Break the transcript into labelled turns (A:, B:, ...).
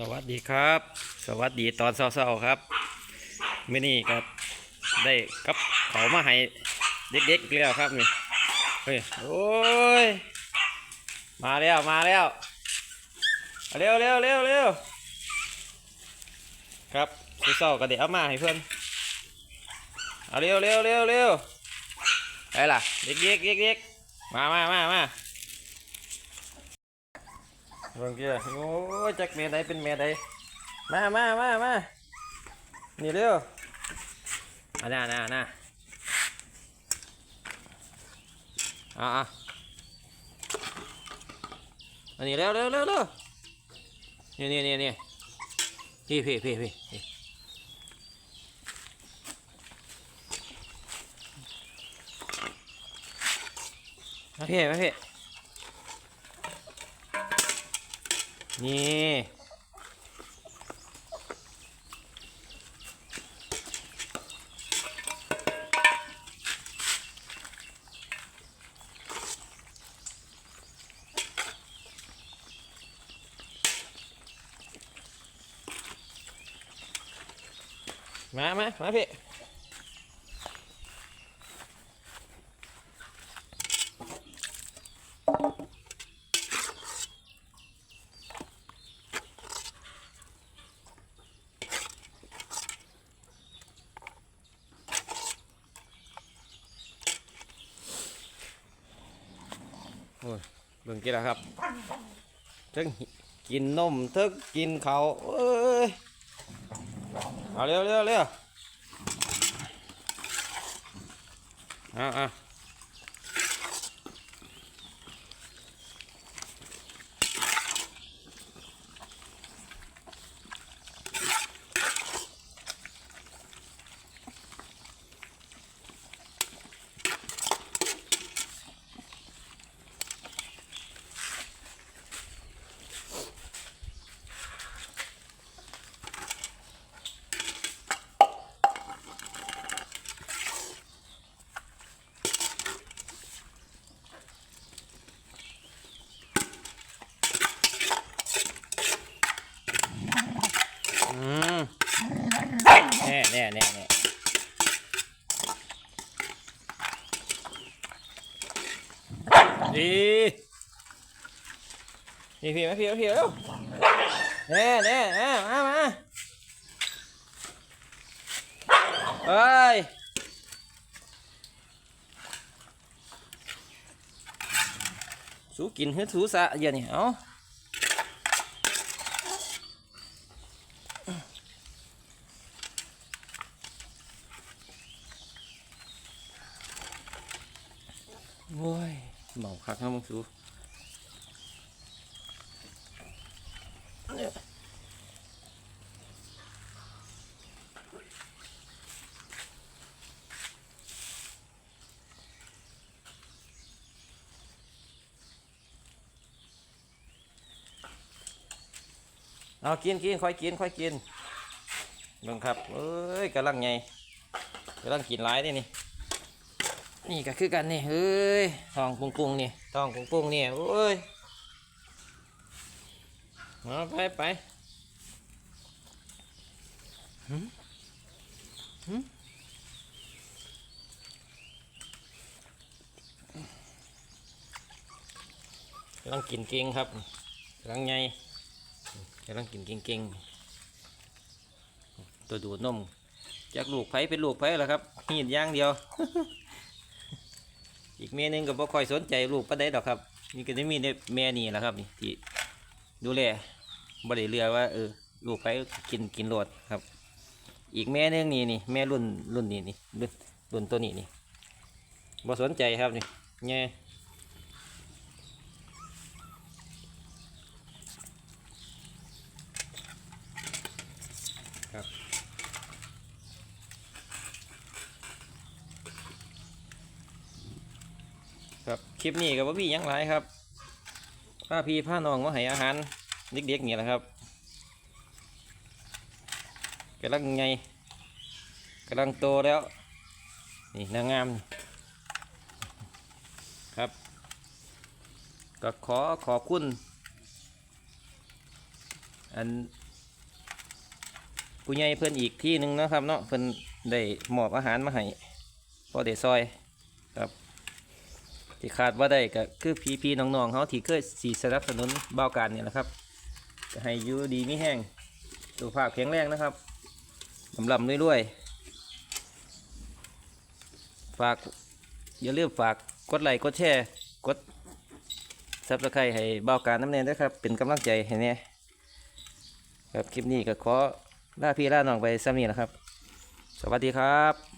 A: สวัสดีครับ สวัสดีตอนเช้าๆครับมื่อนี้ก็ได้กับเขามาให้เด็กๆอีกแล้วครับนี่เฮ้ยโอ้ยมาแล้วมาแล้วเร็วเร็วเร็วเร็วครับเช้าก็เดี๋ยวเอามาให้เพื่อนเอาเร็วเร็วเร็วเร็วไปล่ะเด็กๆเด็กๆมามามามา เบิ่งเกี่ยโอ้ยจักเมียใดเป็นเมียใดมามามามานี่เร็วอะน่าน่าน่าอะอะอันนี้เร็วเร็วเร็วเร็วนี่นี่นี่นี่พี่พี่พี่พี่พี่มาพี่มาพี่ นี่มามามาพี่โอ้ย เบิ่งกี่ละครับทึ่งกินนมทึ่งกินเขาเอ้ยเอาเร็วเร็วเร็วอาเอา ดีนี่พี่มาพี่มาพี่เร็วแน่แน่แน่มามาเฮ้ยสู้กินเฮ้ยสู้สะเดี๋ยวนี้เอ้าโอ้ย เมาคักนะมึงสูเอากินกินค่อยกินค่อยกินเบิ่งครับเอ้ยกำลังไงกำลังกินหลายนี่นี่ นี่ก็คือกันนี่เฮ้ยทองปุงปุงนี่ทองปุงปุงนี่โอ้ยมาไปไปหึหึกำลังกินเก่งครับกำลังไงกำลังกินเก่งเก่งๆตัวดูดนมจากลูกไผ่เป็นลูกไผ่แล้วครับหีดอย่างเดียว อีกเมียหนึงก็บ่ค่อยสนใจลูกปานใดดอกครับ นี่ก็จะมีแต่แม่นี่แหละครับนี่ที่ดูแลบ่ได้เลือว่าเออลูกไปกินกินโลดครับ อีกแม่นึงนี่นี่แม่รุ่นรุ่นนี้นี่รุ่นรุ่นตัวนี้นี่บ่สนใจครับนี่แง่ ครับคลิปนี้กับว่าพี่ยังไรครับป้าพี่พาน้องมาให้อาหารเด็กๆนี่แหละครับกำลังไงกำลังโตแล้ว นี่นางงามครับ ก็ขอขอบคุณ อันผู้ใหญ่เพิ่อนอีกที่หนึ่งนะครับเนาะเพิ่อนได้มอบอาหารมาให้พอได้ซอยครับ ที่ขาดว่าได้ก็คือพี่พี่ๆน้องๆเขาที่เคยสีสนับสนุนเบ้าการเนี่ยแหละครับให้อยู่ดีมีแห้งสุขภาพแข็งแรงนะครับลำลำรวยๆฝากอย่าลืมฝากกดไลค์กดแชร์กดซับสไครต์ให้เบ้าการน้ำเนนด้วยครับ เป็นกำลังใจให้เนี่ยครับคลิปนี้ก็ขอลาพี่ลาน้องไปซ้ำนี้แหละครับ สวัสดีครับ